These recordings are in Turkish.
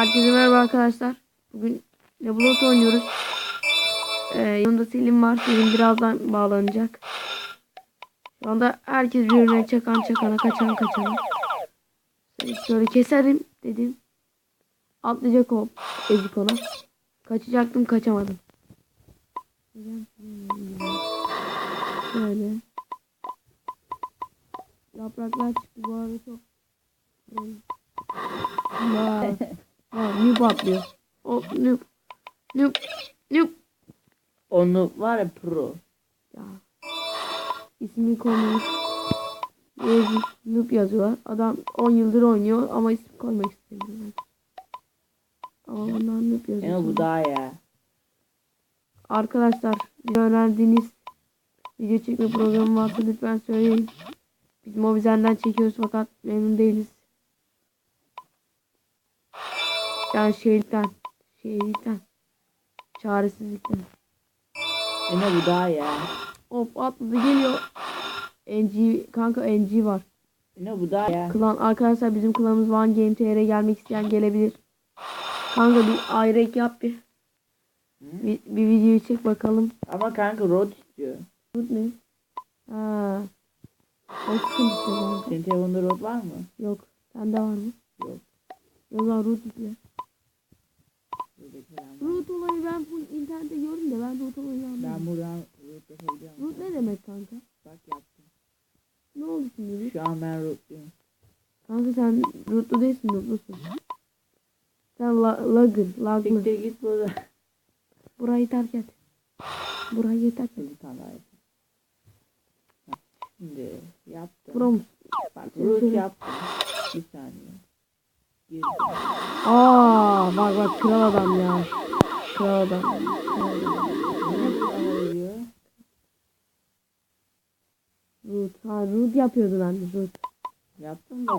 Herkese merhaba arkadaşlar. Bugün Nebulot oynuyoruz. Ee, yanımda Selim var. Selim birazdan bağlanacak. Şu anda herkes birbirine çakan çakana kaçan kaçana. Şöyle keserim dedim. Atlayacak o ezik ona. Kaçacaktım kaçamadım. Şöyle. Yapraklar çıktı bu arada çok. Vay. Vay noob atlıyor. Hop noob. Noob. Noob. Onu var ya pro. Ya. İsmini koymuş. Noob yazıyorlar. Adam 10 yıldır oynuyor ama isim koymak istemiyor. Ama bunlar noob yazıyor. Ya bu daha ya. Arkadaşlar öğrendiğiniz video çekme programı varsa lütfen söyleyin. Biz Mobizen'den çekiyoruz fakat memnun değiliz. Yani şeylikten. Şeylikten. Çaresizlikten. Yine bu daha ya. Hop atladı geliyor. NG kanka NG var. Yine bu daha ya. Klan arkadaşlar bizim klanımız One Game TR gelmek isteyen gelebilir. Kanka bir ayrek yap bir. Bir, bir videoyu çek bakalım. Ama kanka road istiyor. Root ne? Ha. O sıkıntı kanka. Senin telefonda road var mı? Yok. Sende var mı? Yok. Lan root yükle. Ben. Root olayı ben full internette gördüm de ben root olayı Ben anlamadım. buradan road yapabiliyorum. Root ne demek kanka? Bak yaptım. Ne oldu şimdi? Şu an ben roadluyum. Kanka sen rootlu değilsin rootlusun. Sen la lagın, laglı. Siktir git burada. Burayı terk et. Burayı terk et. Bir tane Şimdi yaptım. Bura musun? Bak şöyle- yaptım. Bir saniye. Aa bak bak kral adam ya. Kral adam. Root. Ha root yapıyordu ben root. Yaptım da.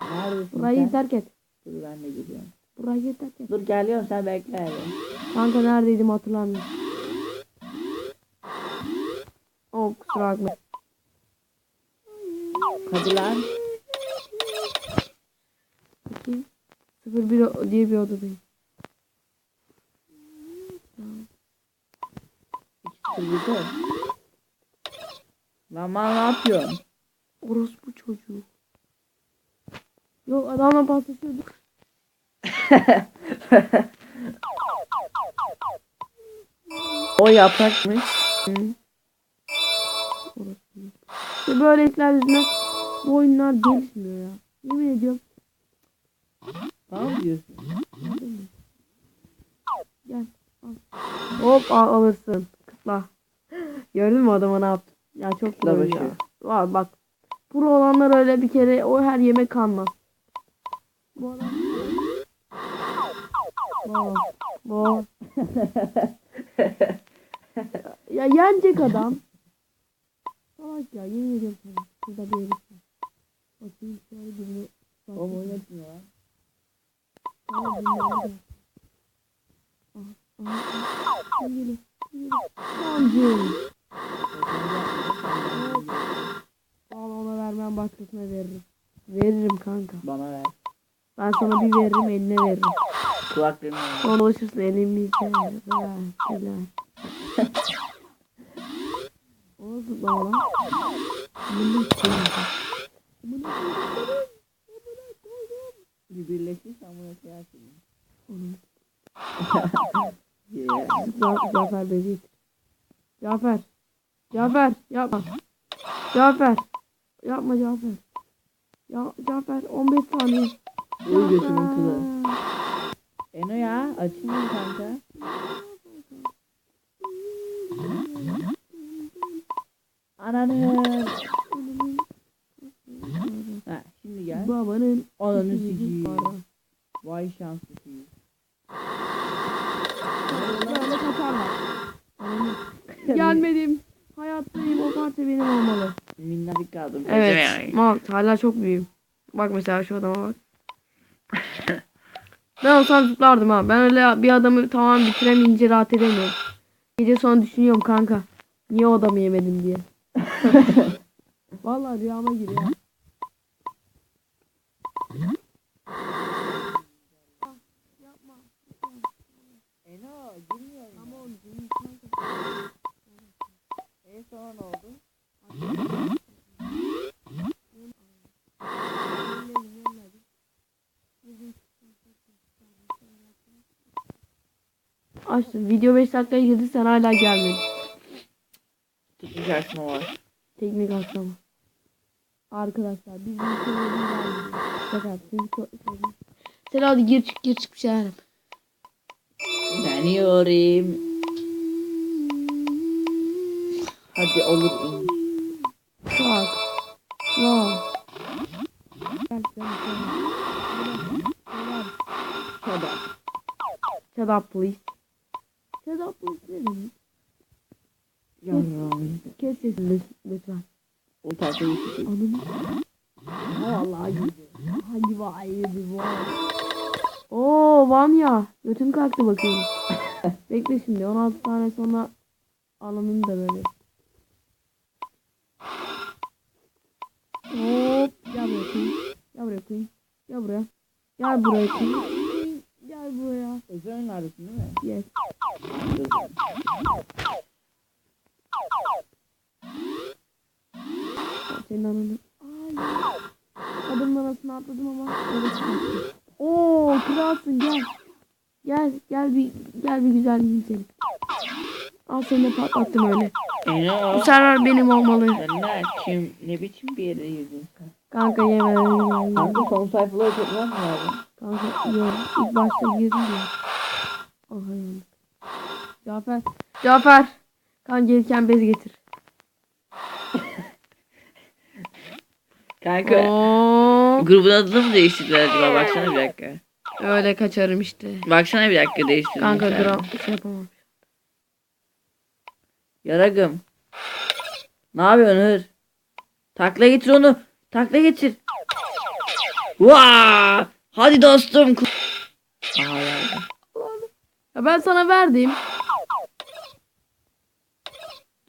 Neredesin Burayı sen? terk et. Dur ben de gidiyorum. Burayı terk et. Dur geliyorum sen bekle hele. Kanka neredeydim hatırlamıyorum. Oh kusura bakma. Hadi lan. Bakayım. 01 o- diye bir odadayım. Burada. Ne yapıyorsun? Orospu çocuğu. Yok adamla paslaşıyorduk. O yaprakmış. Orospu. İşte böyle işler yüzünden bu oyunlar gelişmiyor ya. Yemin ediyorum. Tamam diyorsun. Gel. Al. Hop al, alırsın. Kıtla. Gördün mü adama ne yaptı? Ya çok pro ya. Var bak. Pro olanlar öyle bir kere o her yemek kanmaz. Bu adam. Bu. Bu. ya yenecek adam. Salak ya yemin ediyorum sana. Şurada bir herif var. Bakayım şöyle birini. O oynatmıyor lan. Tamam dinlendi. Aha, aha, aha. Kim geliyor? Kim geliyor? Sancım. Al ona vermem başkasına veririm. Veririm kanka. Bana ver. Ben sana bir veririm eline veririm. Kulaklarını ver. Sonra ulaşırsın elimizde. Verdiler. O nasıl zıplama lan? Bunu koyayım. Bunu koydum. Bir birleşirsen bunu şey yapayım. Onu Yeah. Cafer beni itir. Cafer. Cafer yapma. Cafer. Yapma Cafer. Ya Cafer 15 saniye. Uy götümün kılı. Eno ya açayım kanka. Ananı. Şimdi gel. Babanın Ananı para. Vay şanslısıyız. Böyle kaçarlar. Gelmedim. Hayattayım. O parça benim olmalı. Minnacık kaldım. Evet. Mal hala çok büyüğüm. Bak mesela şu adama bak. ben olsam zıplardım ha. Ben öyle bir adamı tamam bitiremeyince rahat edemiyorum. Gece sonra düşünüyorum kanka. Niye o adamı yemedim diye. Vallahi rüyama giriyor. En. Açtım. Video 5 dakikaya girdi sen hala gelmedin. Teknik aksama var. Teknik aksama. Arkadaşlar biz bir şey Fakat Sen hadi gir çık gir çık bir şeyler yap. Ben yiyorum. Hadi olur in. Bak. Bak. Gel gel gel. Shut up. Shut up please. Shut up please demek? Yavrum. Kes sesini lütfen. O tarafa gittik. Anını. Vallahi gibi. Hadi vay bir vay. Oo Vanya. Götüm kalktı bakayım. Bekle şimdi 16 tane sonra alanını da böyle. Hop. Gel buraya koyayım. Gel buraya koyayım. Gel buraya. Gel buraya koyayım. Gel buraya. Özel neredesin değil mi? Yes. Senin ananı. Ay. Adamın arasına atladım ama öyle çıkarttım. Oo kralsın gel. Gel gel bir gel bir güzel seni. Al seni de patlattım öyle. Bu sefer benim olmalı. Sen ne kim ne biçim bir yere girdin sen? Kanka yeme yeme yeme. Kanka son sayfaları mi lazım? Kanka yiyorum. İlk başta girdim ya. Aha yandık. Cafer. Cafer. Kan gelirken bez getir. Kanka Oo. grubun adını mı değiştirdiler acaba? Baksana bir dakika. Öyle kaçarım işte. Baksana bir dakika değiştirmişler. Kanka dur şey yapamam. Yaragım. Ne yapıyorsun Hır? Takla getir onu. Takla getir. Vaa! Hadi dostum. Aha yardım. Ya ben sana verdim.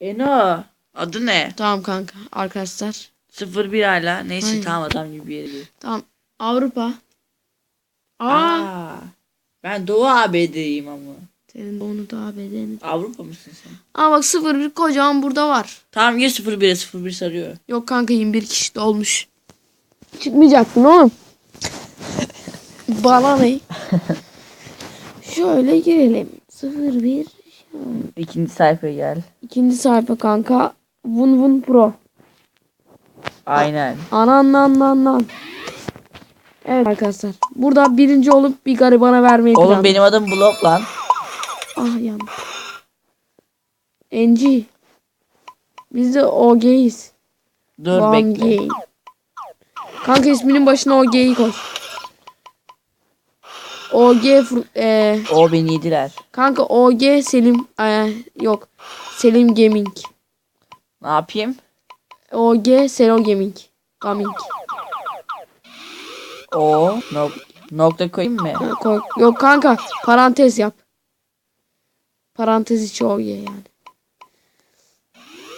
Eno. Adı ne? Tamam kanka arkadaşlar. 01 hala. Neyse Aynen. tamam adam gibi bir yere gir. Tamam. Avrupa. Aa. Aa. Ben Doğu ABD'yim ama. Senin de onu daha bedeni. Avrupa mısın sen? Aa bak 01 kocaman burada var. Tamam gir 01'e 01 sarıyor. Yok kanka 21 kişi de olmuş. Çıkmayacaktın oğlum. Bana ne? Şöyle girelim. 01 İkinci sayfaya gel. İkinci sayfa kanka. Vun Vun Pro. Aynen. Anan nan nan nan. Evet arkadaşlar. Burada birinci olup bir garibana vermeyi Oğlum planladım. benim adım Blok lan. Ah yandım. Enci. Biz de OG'yiz. Dur Van bekle. Gay. Kanka isminin başına OG'yi koy. OG e, O beni yediler. kanka OG Selim e, yok. Selim Gaming. Ne yapayım? OG Selo Gaming. Gaming. O nok nokta koyayım mı? Koy. Yok kanka parantez yap. Parantez içi OG yani.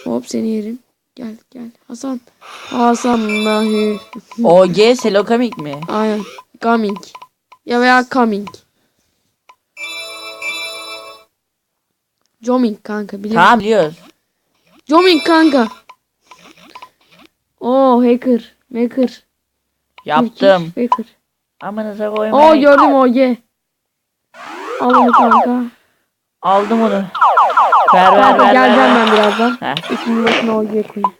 Hop seni yerim. Gel gel. Hasan. Hasan Nahi. OG Selokamik mi? Aynen. Coming. Ya veya coming. Joming kanka biliyorum. Tamam biliyoruz. Joming kanka. Oo hacker. Maker. Yaptım. Hacker. Amanıza Oo koymayın. gördüm OG. Al onu kanka. Aldım onu. Ver ver Kanka ver. geleceğim ver. ben birazdan. Heh. İsminin başına OG koyayım.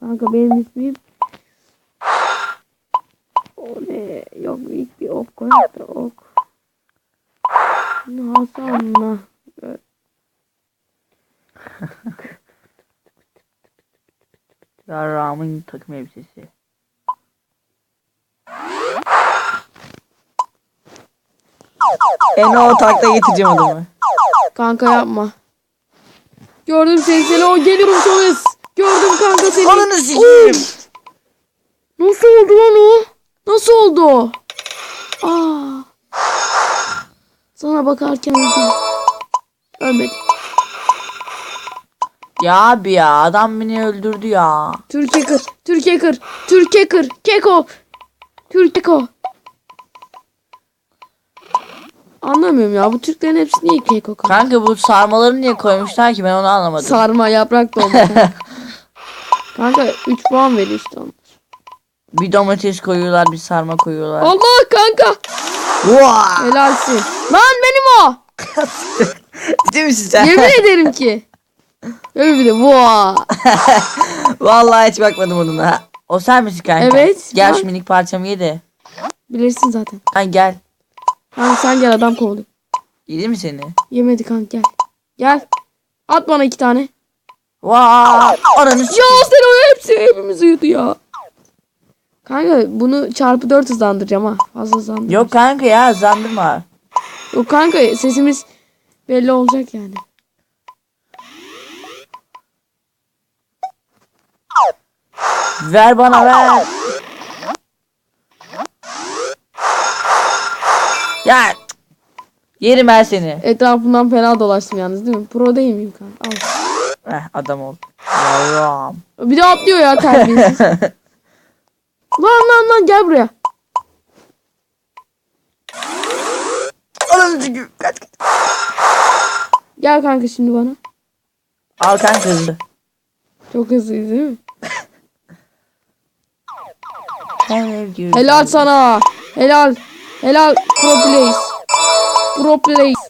Kanka benim ismim o ne? Yok ilk bir ok koy da ok. Hasan'la Ya Ram'ın takım elbisesi. Eno takla getireceğim adamı. Kanka yapma. Gördüm seni seni o geliyorum çok hız. Gördüm kanka seni. Ananı sikeyim. Nasıl oldu lan o? Nasıl oldu o? Aa. Sana bakarken öldüm. Ölmedim. Ya abi ya adam beni öldürdü ya. Türkiye kır. Türkiye kır. Türkiye kır. Keko. Türkeko. Anlamıyorum ya. Bu Türklerin hepsi niye keko kanka? Kanka bu sarmaları niye koymuşlar ki ben onu anlamadım. Sarma yaprak dolma. kanka 3 puan veriyor işte onlar. Bir domates koyuyorlar bir sarma koyuyorlar. Allah kanka. Vaa! Helalsin. Lan benim o. Ciddi misin sen? Yemin ederim ki. Öyle bir de vaa. Vallahi hiç bakmadım onunla. O sen misin kanka? Evet. Gel şu minik parçamı ye de. Bilirsin zaten. Lan gel. Kanka sen gel adam kovdu. Yedi mi seni? Yemedi kanka gel. Gel. At bana iki tane. Vaa! Oranı Ya sen o hepsi hepimiz uyudu ya. Kanka bunu çarpı 4 hızlandıracağım ha. Fazla hızlandır. Yok kanka ya zandırma. Yok kanka sesimiz belli olacak yani. Ver bana ver. Ya yerim ben seni. Etrafından fena dolaştım yalnız değil mi? Pro değil miyim kanka? Al. Eh, adam ol. Yavrum. Bir de atlıyor ya terbiyesiz. lan lan lan gel buraya. Oranı çünkü. Kaç kaç. Gel kanka şimdi bana. Al kanka hızlı. Çok hızlıyız değil mi? Helal sana. Helal. Helal. Pro place. Pro place.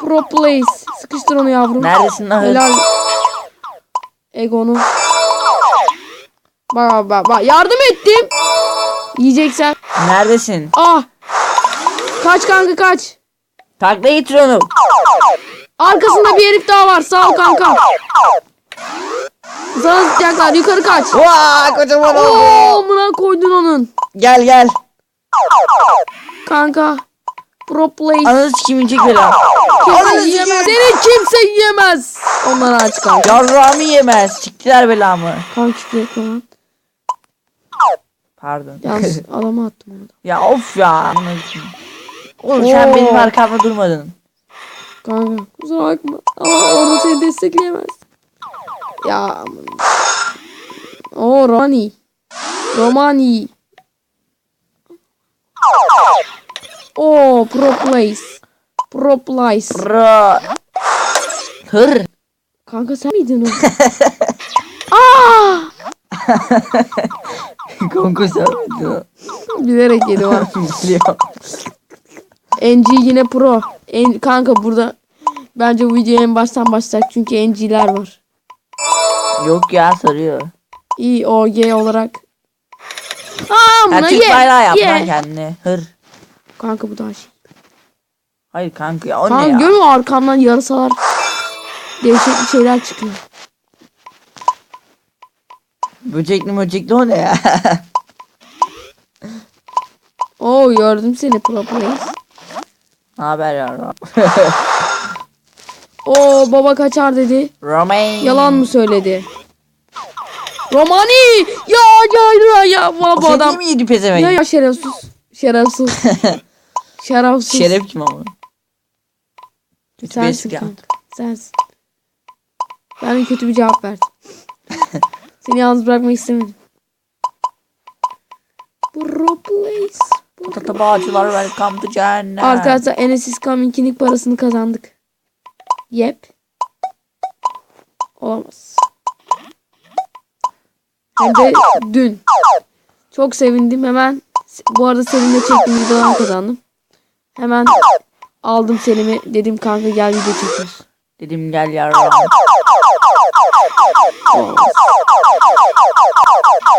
Pro place. Sıkıştır onu yavrum. Neredesin lan? Helal. Egonu. Bak bak bak. Yardım ettim. Yiyeceksen. Neredesin? Ah. Kaç kanka kaç. Takla getir onu. Arkasında bir herif daha var. Sağ ol kanka. Sana sıkacaklar. Yukarı kaç. Vaa kocaman oldu. Oo, koydun onun. Gel gel. Kanka. Pro place. Ananı inecek beni. Kimse yiyemez. Seni kimse yiyemez. Onları aç kanka. Yarrağımı yemez. Siktiler belamı. Kanka küfür falan. Pardon. Yalnız adama attım onu da. ya of ya. Oğlum sen Oo. benim arkamda durmadın. Kanka kusura bakma. Ama orada seni destekleyemez. Ya aman. O Romani. Romani. O pro place. Pro place. Bro. Hır. Kanka sen miydin o? Aa! Sen miydin? Bilerek yedim ha. Biliyorum. NG yine pro. En, kanka burada bence bu video en baştan başlayacak çünkü NG'ler var. Yok ya sarıyor. İyi OG olarak. Aa Ya buna Türk ye. bayrağı yap ye. lan kendine. Hır. Kanka bu daha şey. Hayır kanka ya o Kanka ne ya? görüyor musun arkamdan yarasalar değişik şeyler çıkıyor. Böcekli böcekli o ne ya? Oo gördüm seni pro place. ne haber ya? Oo baba kaçar dedi. Romain. Yalan mı söyledi? Romani! Ya ya ya ya O bu seni adam. mi yedi pezevenk? Ya ya şerefsiz. Şerefsiz. Şerefsiz. Şeref kim ama? Kötü Sensin kanka. Sensin. Ben kötü bir cevap verdim. Seni yalnız bırakmak istemedim. Place. Pro Tatabağcılar welcome to cennet. Arkadaşlar Enes'is Coming'in parasını kazandık. Yep. Olamaz. Hem de dün. Çok sevindim hemen. Bu arada Selim'le çektiğim videodan kazandım. Hemen aldım Selim'i. Dedim kanka gel video çekiyoruz. Dedim gel yavrum.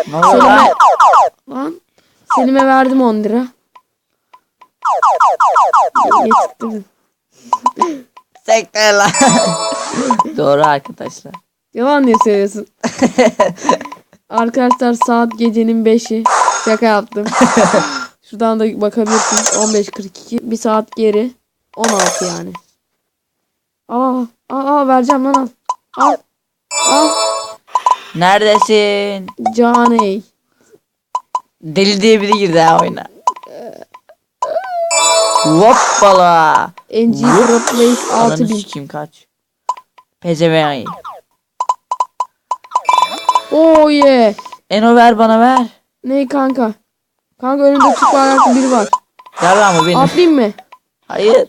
Ne oldu lan? Selim'e lan Selim'e verdim 10 lira. Getirdim. Sekte lan. Doğru arkadaşlar. Yalan diye söylüyorsun. Arkadaşlar saat gecenin 5'i. Şaka yaptım. Şuradan da bakabilirsiniz. 15.42. Bir saat geri. 16 yani. Aa, aa, vereceğim lan al. Al. Al. Neredesin? Caney. Deli diye biri girdi ha oyuna. Hoppala. NG Pro Place Ananı 6000. sikeyim kaç. Pezevenk. Oh yeah. Eno ver bana ver. Ne kanka? Kanka önünde Türk bayraklı biri var. Gel lan bu benim. Atlayayım mı? Hayır.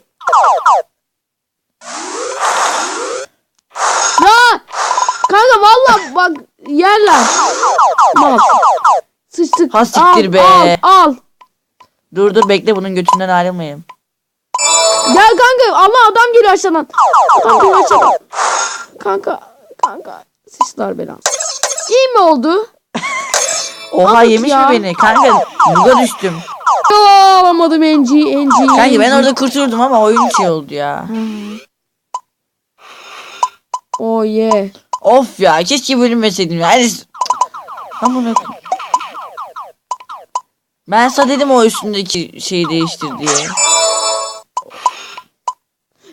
Ya kanka valla bak yerler. Mal. Sıçtık. Ha siktir al, be. Al, al. Dur dur bekle bunun götünden ayrılmayayım. Gel kanka Allah adam geliyor aşağıdan. Adam geliyor aşağıdan. Kanka kanka sıçtılar belanı. İyi mi oldu? Oha Aldık yemiş ya. mi beni? Kanka buga düştüm. Alamadım enci enci. Kanka ben orada kurtuldum ama oyun şey oldu ya. Oh yeah. Of ya keşke bölünmeseydim ya. Hani... Amına Ben sana dedim o üstündeki şeyi değiştir diye.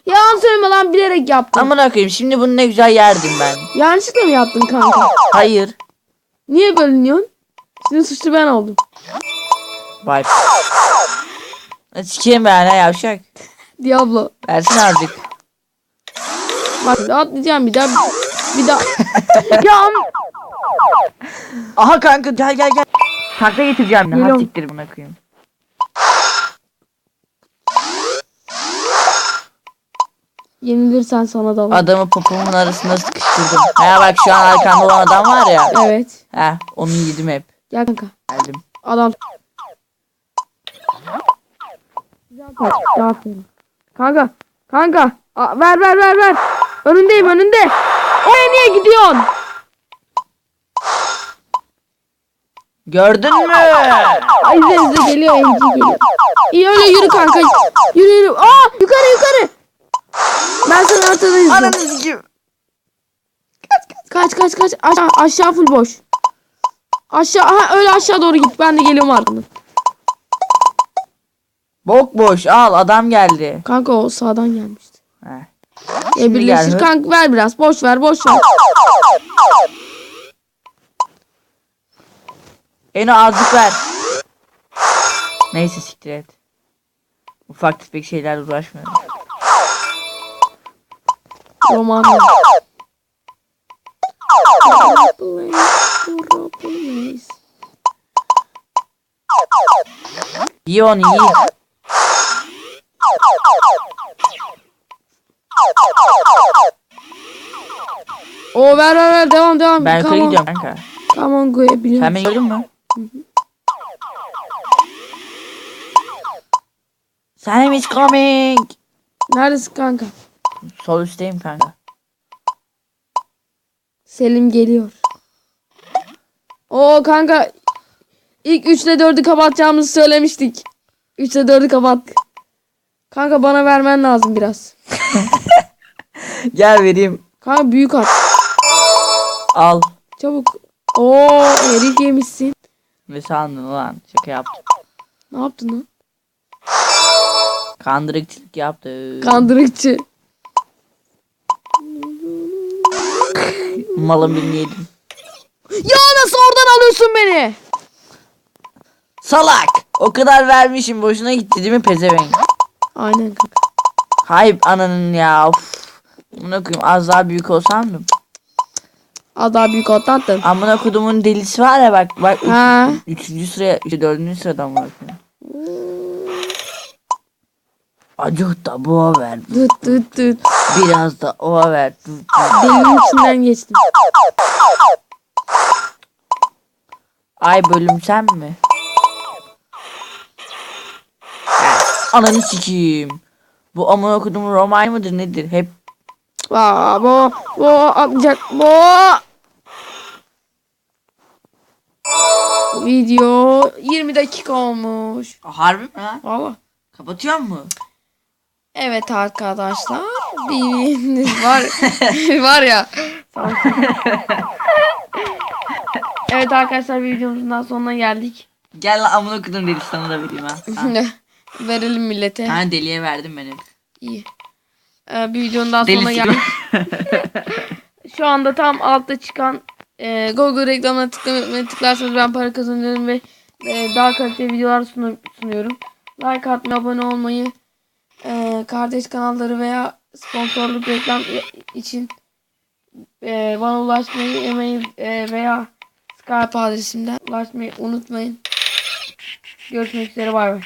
Yalan söyleme lan bilerek yaptım. Amına koyayım şimdi bunu ne güzel yerdim ben. Yanlışlıkla mı yaptın kanka? Hayır. Niye bölünüyorsun? Senin suçlu ben oldum. Vay. Sikeyim ben ha yavşak. Diablo. Versin azıcık. Bak atlayacağım bir daha. Bir daha. ya Aha kanka gel gel gel. Takla getireceğim. Geliyorum. siktir buna koyayım. yenilirsen sana da alırım. Adamı popomun arasında sıkıştırdım. Ha bak şu an arkamda olan adam var ya. Evet. Ha onu yedim hep. Gel kanka. Geldim. Adam. Kaç, aferin. Kanka. Kanka. Aa, ver ver ver ver. Önündeyim önünde. Oraya niye gidiyorsun? Gördün mü? Ay izle izle geliyor Enci geliyor. İyi öyle yürü kanka. Yürü yürü. Aa yukarı yukarı. Ben sana ortada izle. Ananı sikeyim. Kaç kaç kaç. Aşağı, aşağı full boş. Aşağı ha öyle aşağı doğru git. Ben de geliyorum arkandan. Bok boş al adam geldi. Kanka o sağdan gelmişti. Heh. E birleşir kanka ver biraz. Boş ver boş ver. Eno azıcık ver. Neyse siktir et. Ufak tefek şeylerle uğraşmıyorum. Roman. İyi onu iyi. O ver ver ver devam devam. Ben yukarı gidiyorum kanka. Come on go biliyorum. Sen beni gördün mü? Sam is coming. Neredesin kanka? Sol üstteyim kanka. Selim geliyor. O kanka ilk 3 ile 4'ü kapatacağımızı söylemiştik. 3 ile 4'ü kapattık. Kanka bana vermen lazım biraz. Gel vereyim. Kanka büyük at. Al. Çabuk. Oo herif yemişsin. Ne sandın ulan? Şaka yaptım. Ne yaptın lan? Kandırıkçılık yaptı. Kandırıkçı. Malın birini yedim. Ya nasıl oradan alıyorsun beni? Salak. O kadar vermişim boşuna gitti değil mi pezevenk? Aynen kanka. Hayır ananın ya. Of. Amına koyayım az daha büyük olsam mı? Az daha büyük attın. Amına kodumun delisi var ya bak. Bak üç- Ha. üçüncü sıraya, işte dördüncü sırada amına koyayım. Acık da boğa ver. Dıt dıt dıt. Biraz da ova ver. Delinin içinden geçtim. Ay bölüm sen mi? Ananı sikeyim. Bu amına kodumun romay mıdır nedir? Hep Aa, bu bu atlayacak. Bu. Video 20 dakika olmuş. Harbi mi lan? Valla. Kapatıyor mu? Evet arkadaşlar. Bir var var ya. evet arkadaşlar videomuzun daha sonuna geldik. Gel lan amına kodum delisi sana da vereyim ha. ha. Verelim millete. Ha deliye verdim ben hep. İyi. Ee, bir videonun daha sonuna geldik. Şu anda tam altta çıkan e, Google reklamına tıklamayı tıklarsanız ben para kazanıyorum ve e, daha kaliteli videolar sunu- sunuyorum. Like atmayı, abone olmayı, e, kardeş kanalları veya sponsorluk reklam için e, bana ulaşmayı, e-mail e, veya Skype adresimden ulaşmayı unutmayın. Görüşmek üzere bay bay.